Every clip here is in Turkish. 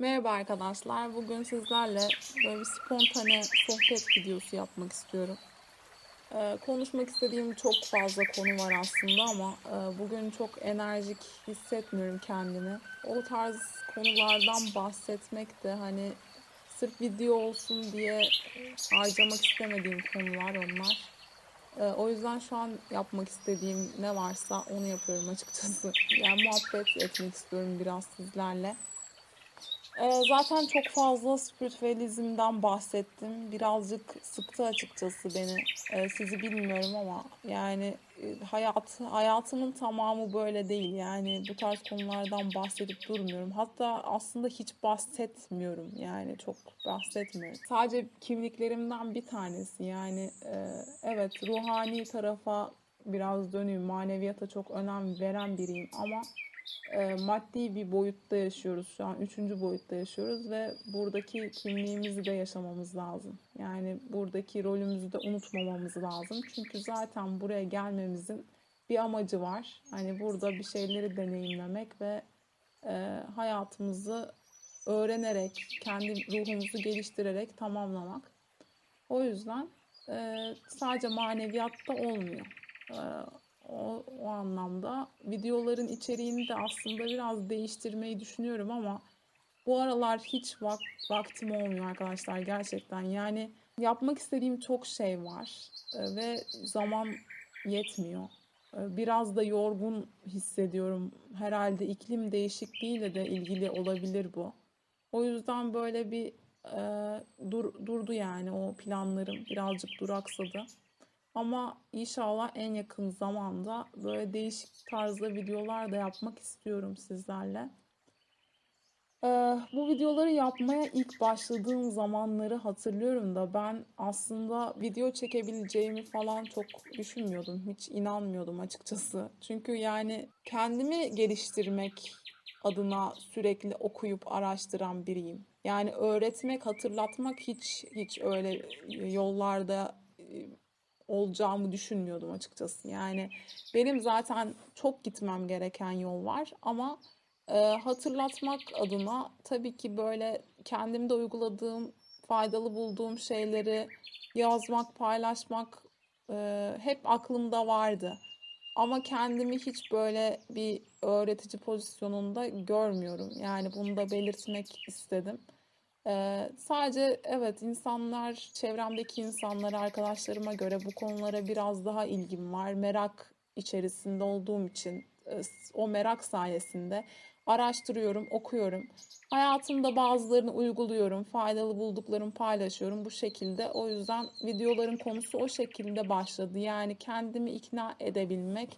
Merhaba arkadaşlar. Bugün sizlerle böyle bir spontane sohbet videosu yapmak istiyorum. Ee, konuşmak istediğim çok fazla konu var aslında ama e, bugün çok enerjik hissetmiyorum kendimi. O tarz konulardan bahsetmek de hani sırf video olsun diye harcamak istemediğim konular onlar. Ee, o yüzden şu an yapmak istediğim ne varsa onu yapıyorum açıkçası. Yani muhabbet etmek istiyorum biraz sizlerle. Ee, zaten çok fazla spiritüalizmden bahsettim. Birazcık sıktı açıkçası beni. Ee, sizi bilmiyorum ama yani e, hayat hayatımın tamamı böyle değil. Yani bu tarz konulardan bahsedip durmuyorum. Hatta aslında hiç bahsetmiyorum. Yani çok bahsetmiyorum. Sadece kimliklerimden bir tanesi. Yani e, evet ruhani tarafa biraz dönüyorum. Maneviyata çok önem veren biriyim ama e, maddi bir boyutta yaşıyoruz şu an. Üçüncü boyutta yaşıyoruz ve buradaki kimliğimizi de yaşamamız lazım. Yani buradaki rolümüzü de unutmamamız lazım. Çünkü zaten buraya gelmemizin bir amacı var. Hani burada bir şeyleri deneyimlemek ve e, hayatımızı öğrenerek, kendi ruhumuzu geliştirerek tamamlamak. O yüzden e, sadece maneviyatta olmuyor. E, o, o anlamda videoların içeriğini de aslında biraz değiştirmeyi düşünüyorum ama bu aralar hiç vak- vaktim olmuyor arkadaşlar gerçekten. Yani yapmak istediğim çok şey var e, ve zaman yetmiyor. E, Biraz da yorgun hissediyorum. Herhalde iklim değişikliğiyle de ilgili olabilir bu. O yüzden böyle bir e, dur, durdu yani o planlarım birazcık duraksadı. Ama inşallah en yakın zamanda böyle değişik tarzda videolar da yapmak istiyorum sizlerle. Ee, bu videoları yapmaya ilk başladığım zamanları hatırlıyorum da ben aslında video çekebileceğimi falan çok düşünmüyordum. Hiç inanmıyordum açıkçası. Çünkü yani kendimi geliştirmek adına sürekli okuyup araştıran biriyim. Yani öğretmek, hatırlatmak hiç hiç öyle yollarda olacağımı düşünmüyordum açıkçası. Yani benim zaten çok gitmem gereken yol var ama e, hatırlatmak adına tabii ki böyle kendimde uyguladığım, faydalı bulduğum şeyleri yazmak, paylaşmak e, hep aklımda vardı. Ama kendimi hiç böyle bir öğretici pozisyonunda görmüyorum. Yani bunu da belirtmek istedim. Ee, sadece evet insanlar, çevremdeki insanlar, arkadaşlarıma göre bu konulara biraz daha ilgim var. Merak içerisinde olduğum için o merak sayesinde araştırıyorum, okuyorum. Hayatımda bazılarını uyguluyorum, faydalı bulduklarımı paylaşıyorum bu şekilde. O yüzden videoların konusu o şekilde başladı. Yani kendimi ikna edebilmek,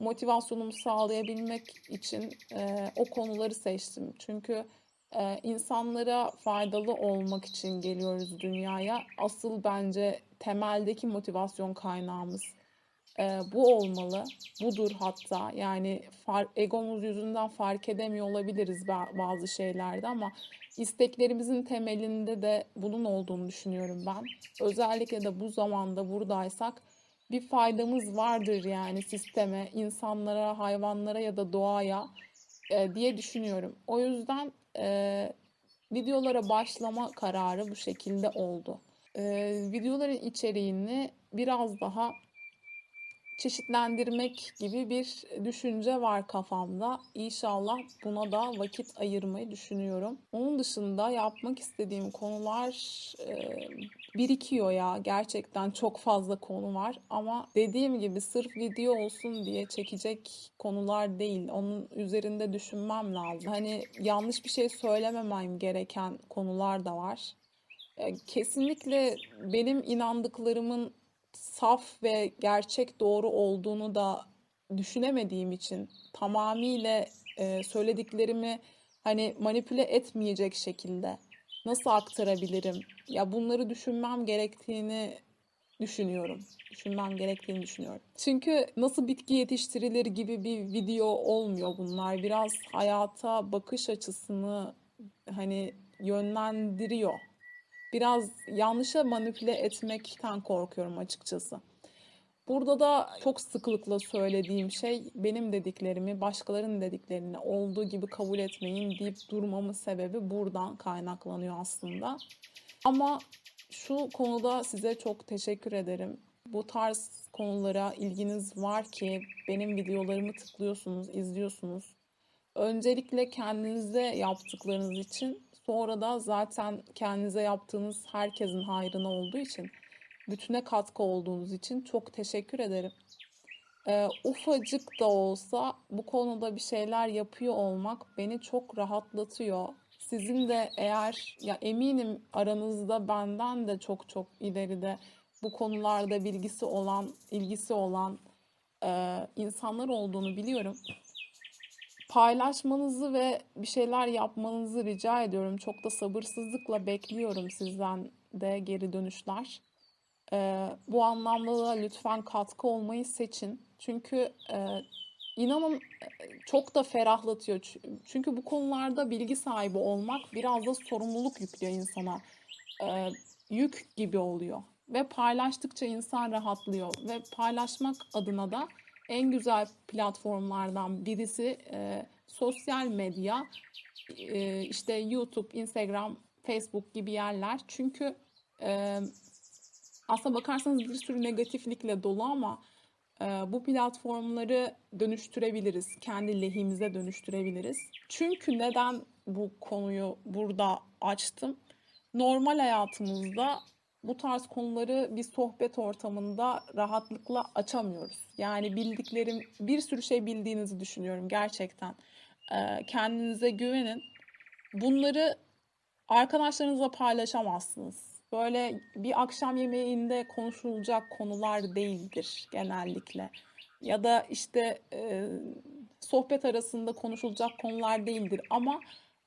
motivasyonumu sağlayabilmek için e, o konuları seçtim. Çünkü e, insanlara faydalı olmak için geliyoruz dünyaya. Asıl bence temeldeki motivasyon kaynağımız e, bu olmalı. Budur hatta. Yani far, egomuz yüzünden fark edemiyor olabiliriz ba- bazı şeylerde ama isteklerimizin temelinde de bunun olduğunu düşünüyorum ben. Özellikle de bu zamanda buradaysak bir faydamız vardır yani sisteme, insanlara, hayvanlara ya da doğaya e, diye düşünüyorum. O yüzden e, videolara başlama kararı bu şekilde oldu. E, videoların içeriğini biraz daha çeşitlendirmek gibi bir düşünce var kafamda. İnşallah buna da vakit ayırmayı düşünüyorum. Onun dışında yapmak istediğim konular e, birikiyor ya. Gerçekten çok fazla konu var ama dediğim gibi sırf video olsun diye çekecek konular değil. Onun üzerinde düşünmem lazım. Hani yanlış bir şey söylememem gereken konular da var. E, Kesinlikle benim inandıklarımın saf ve gerçek doğru olduğunu da düşünemediğim için tamamıyla e, söylediklerimi hani manipüle etmeyecek şekilde nasıl aktarabilirim? Ya bunları düşünmem gerektiğini düşünüyorum. Düşünmem gerektiğini düşünüyorum. Çünkü nasıl bitki yetiştirilir gibi bir video olmuyor bunlar. Biraz hayata bakış açısını hani yönlendiriyor biraz yanlışa manipüle etmekten korkuyorum açıkçası. Burada da çok sıklıkla söylediğim şey benim dediklerimi başkalarının dediklerini olduğu gibi kabul etmeyin deyip durmamın sebebi buradan kaynaklanıyor aslında. Ama şu konuda size çok teşekkür ederim. Bu tarz konulara ilginiz var ki benim videolarımı tıklıyorsunuz, izliyorsunuz. Öncelikle kendinize yaptıklarınız için, sonra da zaten kendinize yaptığınız herkesin hayrına olduğu için, bütüne katkı olduğunuz için çok teşekkür ederim. Ee, ufacık da olsa bu konuda bir şeyler yapıyor olmak beni çok rahatlatıyor. Sizin de eğer ya eminim aranızda benden de çok çok ileride bu konularda bilgisi olan, ilgisi olan e, insanlar olduğunu biliyorum. Paylaşmanızı ve bir şeyler yapmanızı rica ediyorum. Çok da sabırsızlıkla bekliyorum sizden de geri dönüşler. E, bu anlamda da lütfen katkı olmayı seçin. Çünkü e, inanın e, çok da ferahlatıyor. Çünkü bu konularda bilgi sahibi olmak biraz da sorumluluk yüklüyor insana. E, yük gibi oluyor. Ve paylaştıkça insan rahatlıyor. Ve paylaşmak adına da en güzel platformlardan birisi e, sosyal medya, e, işte YouTube, Instagram, Facebook gibi yerler. Çünkü e, aslına bakarsanız bir sürü negatiflikle dolu ama e, bu platformları dönüştürebiliriz. Kendi lehimize dönüştürebiliriz. Çünkü neden bu konuyu burada açtım? Normal hayatımızda bu tarz konuları bir sohbet ortamında rahatlıkla açamıyoruz. Yani bildiklerim, bir sürü şey bildiğinizi düşünüyorum gerçekten. E, kendinize güvenin. Bunları arkadaşlarınızla paylaşamazsınız. Böyle bir akşam yemeğinde konuşulacak konular değildir genellikle. Ya da işte e, sohbet arasında konuşulacak konular değildir ama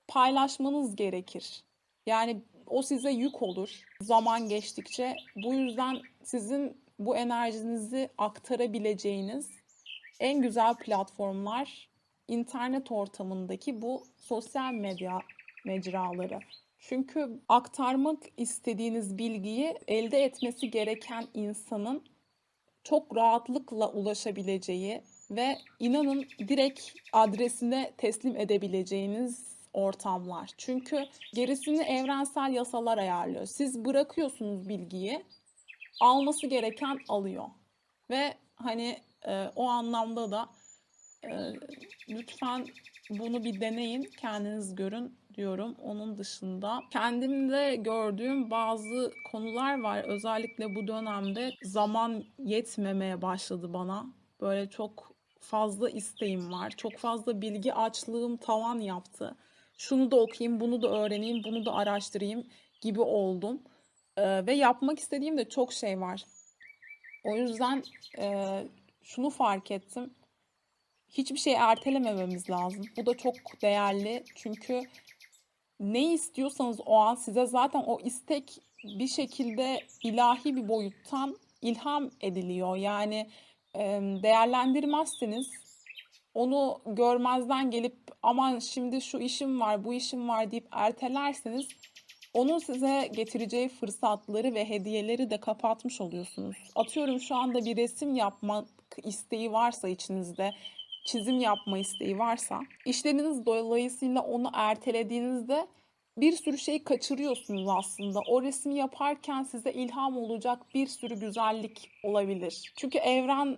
paylaşmanız gerekir. Yani o size yük olur zaman geçtikçe. Bu yüzden sizin bu enerjinizi aktarabileceğiniz en güzel platformlar internet ortamındaki bu sosyal medya mecraları. Çünkü aktarmak istediğiniz bilgiyi elde etmesi gereken insanın çok rahatlıkla ulaşabileceği ve inanın direkt adresine teslim edebileceğiniz ortamlar. Çünkü gerisini evrensel yasalar ayarlıyor. Siz bırakıyorsunuz bilgiyi, alması gereken alıyor. Ve hani e, o anlamda da e, lütfen bunu bir deneyin, kendiniz görün diyorum. Onun dışında kendimde gördüğüm bazı konular var. Özellikle bu dönemde zaman yetmemeye başladı bana. Böyle çok fazla isteğim var. Çok fazla bilgi açlığım tavan yaptı. Şunu da okuyayım, bunu da öğreneyim, bunu da araştırayım gibi oldum. Ee, ve yapmak istediğim de çok şey var. O yüzden e, şunu fark ettim. Hiçbir şeyi ertelemememiz lazım. Bu da çok değerli. Çünkü ne istiyorsanız o an size zaten o istek bir şekilde ilahi bir boyuttan ilham ediliyor. Yani e, değerlendirmezseniz onu görmezden gelip aman şimdi şu işim var, bu işim var deyip ertelerseniz onun size getireceği fırsatları ve hediyeleri de kapatmış oluyorsunuz. Atıyorum şu anda bir resim yapmak isteği varsa içinizde, çizim yapma isteği varsa, işleriniz dolayısıyla onu ertelediğinizde bir sürü şeyi kaçırıyorsunuz aslında. O resmi yaparken size ilham olacak bir sürü güzellik olabilir. Çünkü evren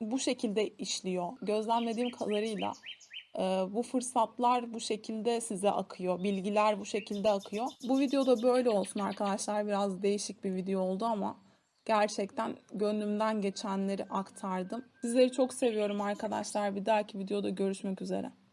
bu şekilde işliyor. Gözlemlediğim kadarıyla e, bu fırsatlar bu şekilde size akıyor. Bilgiler bu şekilde akıyor. Bu videoda böyle olsun arkadaşlar. Biraz değişik bir video oldu ama gerçekten gönlümden geçenleri aktardım. Sizleri çok seviyorum arkadaşlar. Bir dahaki videoda görüşmek üzere.